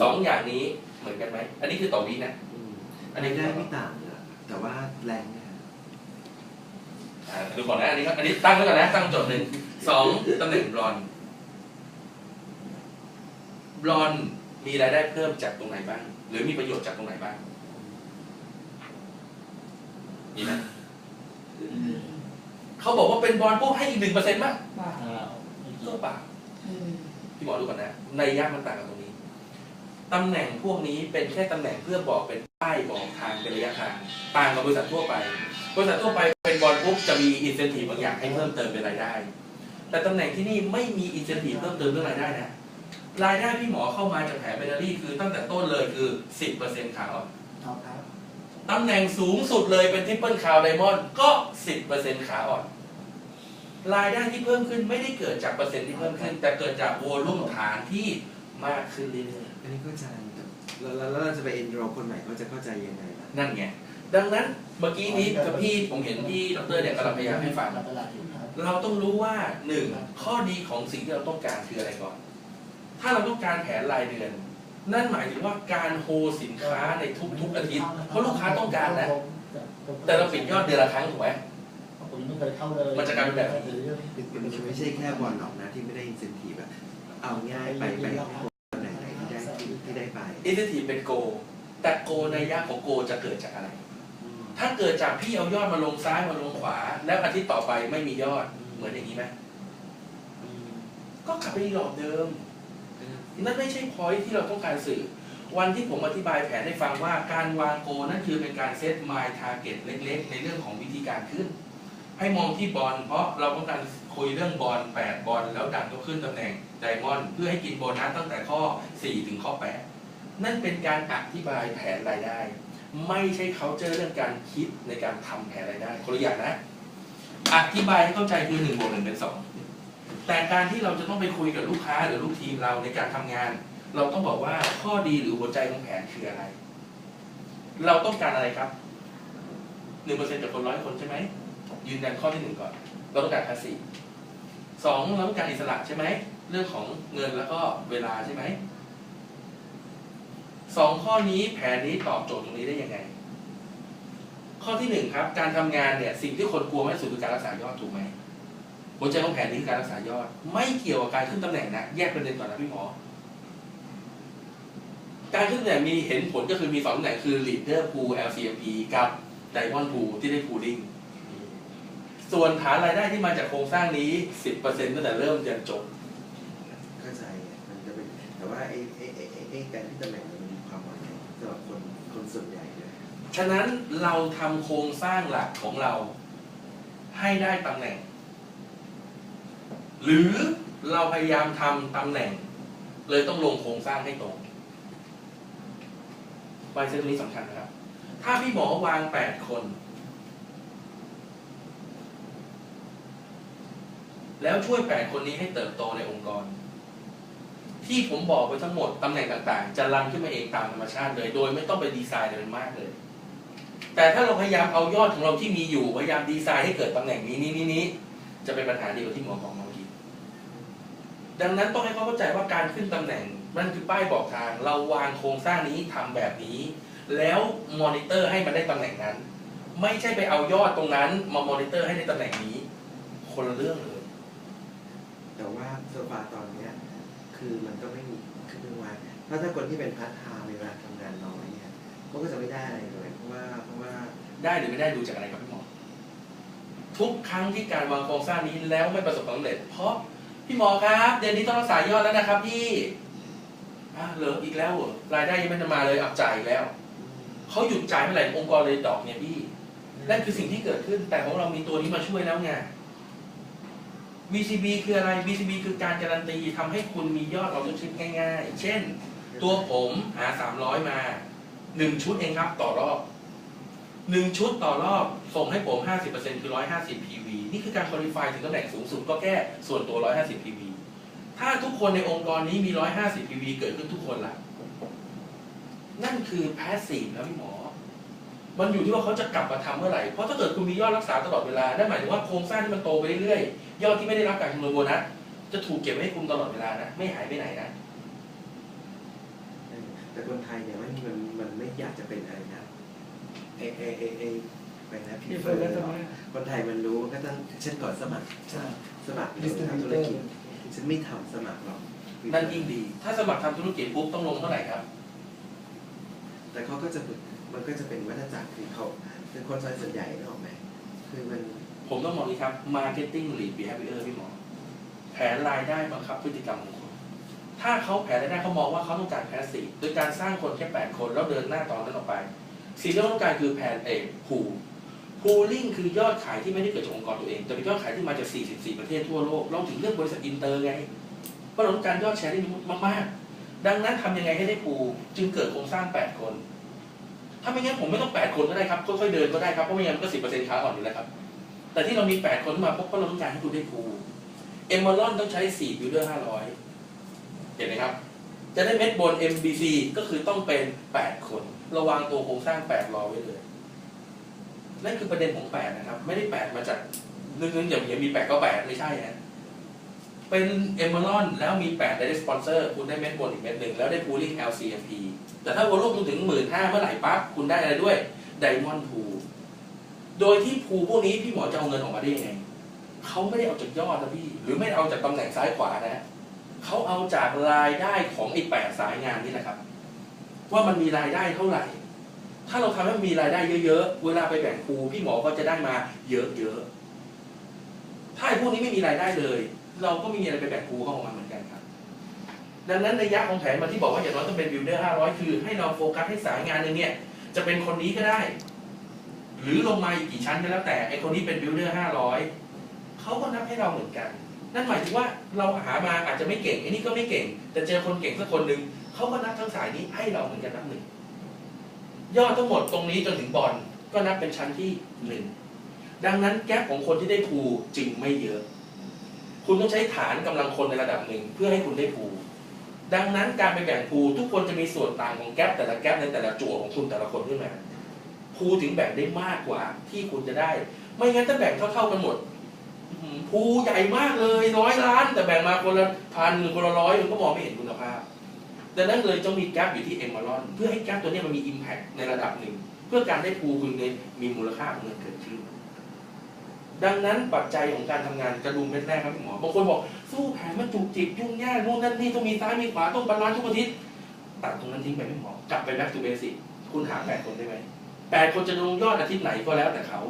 สองอย่างนี้เหมือนกันไหม อันนี้คือต่อวินะ อืมอันนี้รายได้ไม่ต่างเลยแต่ว่าแรงนะฮะอ่าดูก่อนนะอันนี้ครับอันนี้ตั้งไว้ก่อนนะตั้งโจทย์หนึ่งสองตำแหน่งบลอนบลอนมีรายได้เพิ่มจากตรงไหนบ้าง หรือมีประโยชน์จากตรงไหนบ้างมีไหมเขาบอกว่าเป็นบอลพวกให้อีกหนึ่งเปอร์เซ็นต์มั้งบ้า ก็เปล่าอืม พี่หมอดูก่อนนะในยยะมันต่างกันตรงนี้ ตำแหน่งพวกนี้เป็นแค่ตำแหน่งเพื่อบอกเป็นป้ายบอกทางเป็นระยะทาง ต่างกับบริษัททั่วไป บริษัททั่วไปเป็นบอลปุ๊บจะมีอินเซนティブบางอย่างให้เพิ่มเติมเป็นรายได้ แต่ตำแหน่งที่นี่ไม่มีอินเซนティブเพิ่มเติมเรื่องรายได้นะ รายได้พี่หมอเข้ามาจากแผนเบเนอรี่คือตั้งแต่ต้นเลยคือ 10%ขาอ่อน เอาครับ ตำแหน่งสูงสุดเลยเป็นทริปเปิลคาวไดมอนด์ก็ 10%ขาอ่อน รายได้ที่เพิ่มขึ้นไม่ได้เกิดจากเปอร์เซ็นต์ที่เพิ่มขึ้น แต่เกิดจากโวลุ่มฐานที่ มากขึ้นเรื่อยๆ อันนี้เข้าใจแล้วแล้วแล้วเราจะไปเอ็นโรคนใหม่เขาจะเข้าใจยังไงล่ะ นั่นไง ดังนั้นเมื่อกี้นี้กับพี่ผมเห็นพี่ดรเนี่ยกำลังพยายามให้ฟัง ตลาดอยู่ครับ เราต้องรู้ว่าหนึ่งข้อดีของสิ่งที่เราต้องการคืออะไรก่อน ถ้าเราต้องการแผนรายเดือน นั่นหมายถึงว่าการโฮสินค้าในทุกๆอาทิตย์ เพราะลูกค้าต้องการนะ แต่เราปิดยอดเดือนละครั้งถูกไหม ผมไม่เคยเข้าเลย มันจะกลายเป็นแบบนี้ มันไม่ใช่แค่บอลหรอกนะที่ไม่ได้อินเซนティブอะเอาง่ายไปไป อินเทอร์ทีเป็นโก แต่โกในยะของโกจะเกิดจากอะไร ถ้าเกิดจากพี่เอายอดมาลงซ้ายมาลงขวา แล้วอาทิตย์ต่อไปไม่มียอดเหมือนอย่างนี้ไหมก็กลับไปหลอกเดิม นั่นไม่ใช่พอยที่เราต้องการสื่อ วันที่ผมอธิบายแผนให้ฟังว่าการวางโกนั่นคือเป็นการเซต my target เล็กๆ ในเรื่องของวิธีการขึ้น ให้มองที่บอลเพราะเราต้องการคุยเรื่องบอล8บอลแล้วดันก็ขึ้นตำแหน่งไดมอนด์เพื่อให้กินโบนัสตั้งแต่ข้อ 4 ถึงข้อ 8 นั่นเป็นการอธิบายแผนรายได้ ไม่ใช่เขาเจอเรื่องการคิดในการทำแผนรายได้คนละอย่างนะ อธิบายให้เข้าใจคือ1บวก1เป็น2แต่การที่เราจะต้องไปคุยกับลูกค้าหรือลูกทีมเราในการทำงาน เราต้องบอกว่าข้อดีหรือหัวใจของแผนคืออะไร เราต้องการอะไรครับหนึ่งเปอร์เซ็นต์จากคนร้อยคนใช่ไหมยืนยันข้อที่หนึ่งก่อน เราต้องการภาษีสองเราต้องการอิสระใช่ไหมเรื่องของเงินแล้วก็เวลาใช่ไหม สองข้อนี้แผนนี้ตอบโจทย์ตรงนี้ได้ยังไง ข้อที่หนึ่งครับ การทำงานเนี่ยสิ่งที่คนกลัวมากที่สุดคือการรักษายอดถูกไหมหัวใจของแผนนี้คือการรักษายอด ไม่เกี่ยวกับการขึ้นตำแหน่งนะแยกประเด็นก่อนนะพี่หมอ การขึ้นตำแหน่งมีเห็นผลก็คือมีสองตำแหน่งคือ leader pool LCMP กับ diamond pool ที่ได้ pooling ส่วนฐานรายได้ที่มาจากโครงสร้างนี้ 10%ตั้งแต่เริ่มจนจบเข้าใจมันจะเป็นแต่ว่าไอ้ไอ้ไอ้ไอ้การที่ตำแหน่ง ความหมายสำหรับคนคนส่วนใหญ่เลยฉะนั้นเราทำโครงสร้างหลักของเราให้ได้ตำแหน่ง หรือเราพยายามทำตำแหน่ง เลยต้องลงโครงสร้างให้ตรงไวเซตนี้สำคัญนะครับ ถ้าพี่หมอวางแปดคน แล้วช่วยแปดคนนี้ให้เติบโตในองค์ก ที่ผมบอกไปทั้งหมดตำแหน่งต่างๆ จะรันขึ้นมาเองตามธรรมชาติเลย โดยไม่ต้องไปดีไซน์อะไรมากเลย แต่ถ้าเราพยายามเอายอดของเราที่มีอยู่พยายามดีไซน์ให้เกิดตำแหน่งนี้นี้นี้นี้จะเป็นปัญหาเดียวที่หมอบอกเมื่อกี้ดังนั้นต้องให้เขาเข้าใจว่าการขึ้นตำแหน่งนั่นคือป้ายบอกทาง เราวางโครงสร้างนี้ทำแบบนี้ แล้วมอนิเตอร์ให้มันได้ตำแหน่งนั้น ไม่ใช่ไปเอายอดตรงนั้น มามอนิเตอร์ให้ได้ตำแหน่งนี้ คนละเรื่องเลยแต่ว่าโซฟาตอนเนี้ย คือมันก็ไม่มีคือว่าถ้าถ้าคนที่เป็นพาร์ทไทม์เวลาทำงานน้อยเนี่ยเขาก็จะไม่ได้อะไรเลยเพราะว่าเพราะว่าได้หรือไม่ได้ดูจากอะไรครับพี่หมอทุกครั้งที่การวางโครงสร้างนี้แล้วไม่ประสบความสำเร็จ เพราะพี่หมอครับเดือนนี้ต้องรักษายอดแล้วนะครับพี่อะเหลืออีกแล้วเหรอรายได้ยังไม่ได้มาเลยอับจ่ายอีกแล้วเขาหยุดจ่ายเมื่อไหร่องค์กรเลยดอกเนี่ยพี่นั่นคือสิ่งที่เกิดขึ้นแต่ของเรามีตัวนี้มาช่วยแล้วไง VCB คืออะไร VCB คือการการันตีทำให้คุณมียอดออเดอร์ชิพง่ายๆ เช่น ตัวผมหา 300 มา 1 ชุดเองครับต่อรอบ 1 ชุดต่อรอบ ส่งให้ผม 50%คือ 150 PV นี่คือการคุริฟายถึงตำแหน่งสูงสุดก็แค่ส่วนตัว 150 PV ถ้าทุกคนในองค์กรนี้มี 150 PV เกิดขึ้นทุกคนละนั่นคือแพสซีฟแล้วพี่หมอ มันอยู่ที่ว่าเขาจะกลับมาทำเมื่อไหร่ เพราะถ้าเกิดคุณมียอดรักษาตลอดเวลา นั่นหมายถึงว่าโครงสร้างที่มันโตไปเรื่อยๆ ยอดที่ไม่ได้รับการคำนวณโบนัสจะถูกเก็บไว้ให้คุณตลอดเวลานะ ไม่หายไปไหนนะแแต่คนไทยเนี่ยมันมันมันไม่อยากจะเป็นอะไรนะเอเอเอเอไปนะพีพี่เฟเฟิอร์นร์ก็จะมาคนไทยมันรู้มันก็ต้องฉันก่อนสมัครใช่สมัคร Distributor ทำธุรกิจฉันไม่ทำสมัครหรอกนั่นยิ่งดี ถ้าสมัครทำธุรกิจปุ๊บต้องลงเท่าไหร่ครับ แต่เขาก็จะ มันก็จะเป็นวัฏจักรคือเขาคือคนส่วนใหญ่นึกออกไหมคือมันผมต้องมองนี้ครับ marketing lead behavior พี่หมอ แผนรายได้บังคับพฤติกรรมของคน ถ้าเขาแผนรายได้เขามองว่าเขาต้องการแพสซีฟโดยการสร้างคนแค่ 8 คนแล้วเดินหน้าต่อนั้นออกไป สิ่งที่เขาต้องการคือแผนเอกพูพูลิ่งคือยอดขายที่ไม่ได้เกิดจากองค์กรตัวเอง แต่เป็นยอดขายที่มาจาก 44 ประเทศทั่วโลก เราถึงเลือกบริษัทอินเตอร์ไงเพราะเราต้องการยอดแชร์ที่มากๆ ดังนั้นทำยังไงให้ได้พูจึงเกิดโครงสร้าง 8 คน ถ้าไม่งั้นผมไม่ต้อง 8 คนก็ได้ครับ ค่อยๆเดินก็ได้ครับ เพราะไม่งั้นมันก็10%ขาอ่อนอยู่แล้วครับ แต่ที่เรามี 8 คนขึ้นมาเพราะเราต้องการให้คุณได้พูเอมเมอรอนต้องใช้4บิลเดอร์500 เห็นไหมครับ จะได้เม็ดบน MBC ก็คือต้องเป็น 8 คนระวางตัวโครงสร้าง 8 รอไว้เลย นั่นคือประเด็นของ 8 นะครับ ไม่ได้ 8 มาจากนึกๆอย่างเงี้ยมี8ก็ 8 ไม่ใช่ฮะ เป็นเอมเมอรอนแล้วมี 8 ได้สปอนเซอร์ คุณได้เม็ดบนอีกเม็ดหนึ่งแล้วได้ pooling LCMP แต่ถ้าวอลลุ่มคุณถึง 1 5 0 0 0เมื่อไหร่ปั๊บคุณได้อะไรด้วย Diamond Pool โดยที่ภูพวกนี้พี่หมอจะเอาเงินออกมาได้ยังไงเขาไม่ได้เอาจากยอดนะพี่ หรือไม่เอาจากตำแหน่งซ้ายขวานะเขาเอาจากรายได้ของไอ้แปดสายงานนี่แหละครับ ว่ามันมีรายได้เท่าไหร่ ถ้าเราทำให้มีรายได้เยอะๆเวลาไปแบ่งครูพี่หมอก็จะได้มาเยอะๆถ้าไอ้พวกนี้ไม่มีรายได้เลย เราก็ไม่มีอะไรไปแบ่งครูเข้าออกมาเหมือนกันครับ ดังนั้นในยะของแผนมาที่บอกว่าอย่างน้อยต้องเป็นบิลเดอร์ห้าร้อยคือ ให้เราโฟกัสให้สายงานหนึ่งเนี่ย จะเป็นคนนี้ก็ได้ หรือลงมาอีกกี่ชั้นก็แล้วแต่ไอคนนี้เป็นบิลเดอร์ห้าร้อยเขาก็นับให้เราเหมือนกัน นั่นหมายถึงว่าเราหามาอาจจะไม่เก่งไอ้นี่ก็ไม่เก่ง แต่เจอคนเก่งสักคนหนึ่งเขาก็นับทั้งสายนี้ให้เราเหมือนกันนับหนึ่งยอดทั้งหมดตรงนี้จนถึงบอลก็นับเป็นชั้นที่หนึ่งดังนั้นแก๊ปของคนที่ได้ภูจึงไม่เยอะ คุณต้องใช้ฐานกำลังคนในระดับหนึ่ง เพื่อให้คุณได้ภูดังนั้นการไปแบ่งภูทุกคนจะมีส่วนต่างของแก๊ปแต่ละแก๊ปในแต่ละจั่วของคุณแต่ละคนขึ้นมาภูถึงแบ่งได้มากกว่าที่คุณจะได้ ไม่งั้นถ้าแบ่งเท่าๆกันหมดภูใหญ่มากเลยร้อยล้าน แต่แบ่งมาคนละพันคนละร้อยมันก็มองไม่เห็นคุณภาพดังนั้นเลยต้องมีแกลบอยู่ที่เอม r รอนเพื่อให้แกลบตัวนี้มันมีอิมแพ t ในระดับหนึ่ง เพื่อการได้ภูคุณเนมีมูลค่าของเงินเกิดขึ้น ดังนั้นปัจจัยของการทำงานกระดุมเม็ดแรกครับคุณหมอบางคนบอกสู้แผนมันจุกจิกยุ่งยากนู่นนั่นนี่ต้องมีซ้ายมีขวาต้องบาลานซ์ทุกอาทิตย์ตัดตรงนั้นทิ้งไปไม่หมอกลับไป back to basic คุณหาแปดคนได้ไหมแปดคนจะลงยอดอาทิตย์ไหนก็แล้วแต่เขา